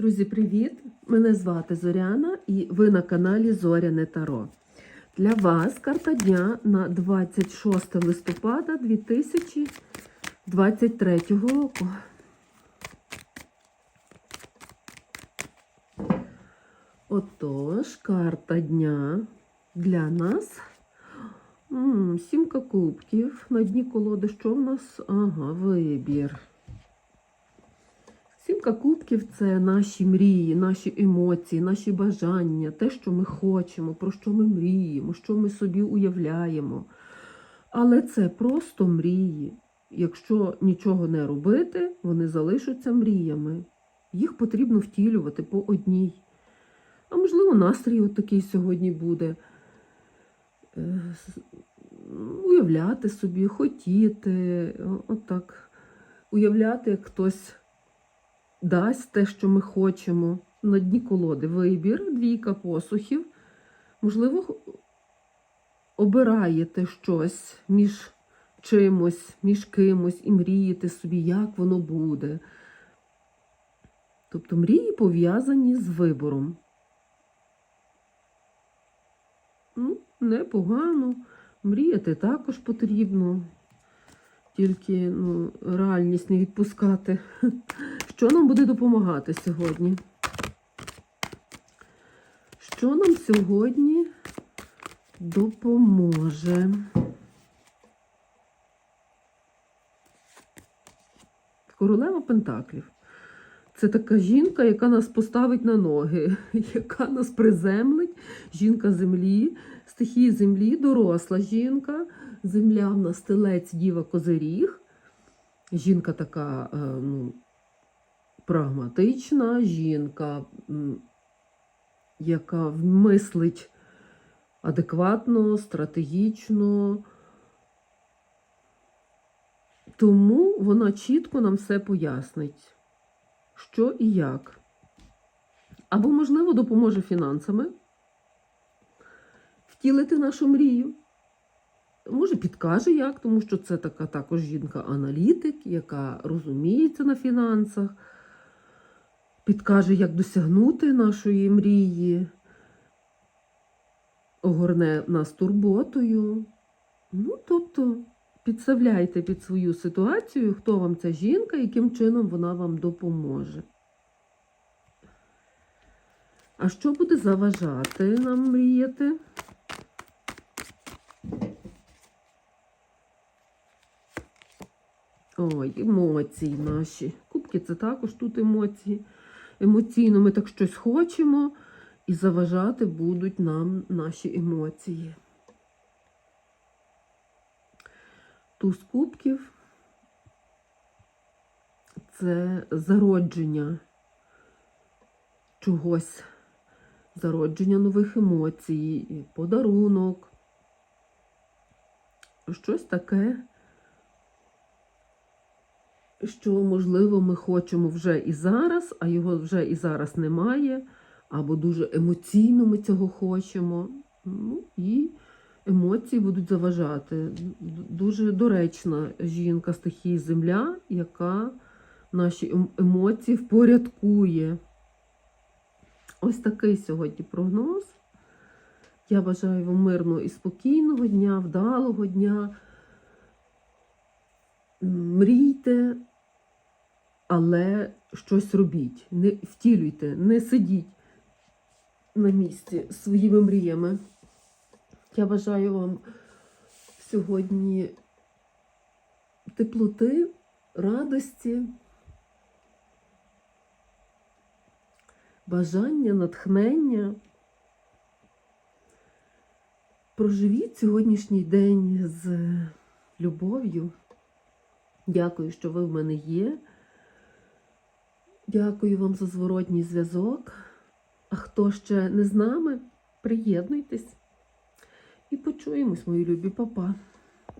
Друзі, привіт! Мене звати Зоряна і ви на каналі Зоряне Таро. Для вас карта дня на 26 листопада 2023 року. Отож, карта дня для нас. М, Сімка кубків. На дні колоди що в нас? Ага, вибір. Сімка кубків це наші мрії, наші емоції, наші бажання, те, що ми хочемо, про що ми мріємо, що ми собі уявляємо. Але це просто мрії. Якщо нічого не робити, вони залишаться мріями. Їх потрібно втілювати по одній. А можливо, настрій от такий сьогодні буде. Е, Уявляти собі, хотіти, отак. Уявляти, як хтось дасть те, що ми хочемо. На дні колоди вибір, двійка посухів. Можливо, обираєте щось між чимось, між кимось і мрієте собі, як воно буде. Тобто мрії пов'язані з вибором. Ну, непогано. Мріяти також потрібно. Тільки ну, реальність не відпускати. Що нам буде допомагати сьогодні? Що нам сьогодні допоможе? Королева Пентаклів. Це така жінка, яка нас поставить на ноги, яка нас приземлить. Жінка землі, стихії землі, доросла жінка. Земля в нас телець, діва, козиріг. Жінка така е, ну, прагматична, жінка, яка мислить адекватно, стратегічно. Тому вона чітко нам все пояснить, що і як. Або, можливо, допоможе фінансами втілити нашу мрію. Може, підкаже як, тому що це така також жінка-аналітик, яка розуміється на фінансах, підкаже, як досягнути нашої мрії, огорне нас турботою. Ну, тобто, підставляйте під свою ситуацію, хто вам ця жінка, яким чином вона вам допоможе. А що буде заважати нам мріяти? Ой, емоції наші. Кубки це також тут емоції. Емоційно ми так щось хочемо, і заважати будуть нам наші емоції. Туз кубків це зародження чогось, зародження нових емоцій, подарунок, щось таке що, можливо, ми хочемо вже і зараз, а його вже і зараз немає, або дуже емоційно ми цього хочемо. Ну, і емоції будуть заважати. Дуже доречна жінка стихії Земля, яка наші ем- емоції впорядкує. Ось такий сьогодні прогноз. Я бажаю вам мирного і спокійного дня, вдалого дня. Мрійте, але щось робіть. Не втілюйте, не сидіть на місці своїми мріями. Я бажаю вам сьогодні теплоти, радості, бажання, натхнення. Проживіть сьогоднішній день з любов'ю. Дякую, що ви в мене є. Дякую вам за зворотній зв'язок. А хто ще не з нами, приєднуйтесь і почуємось, мої любі папа.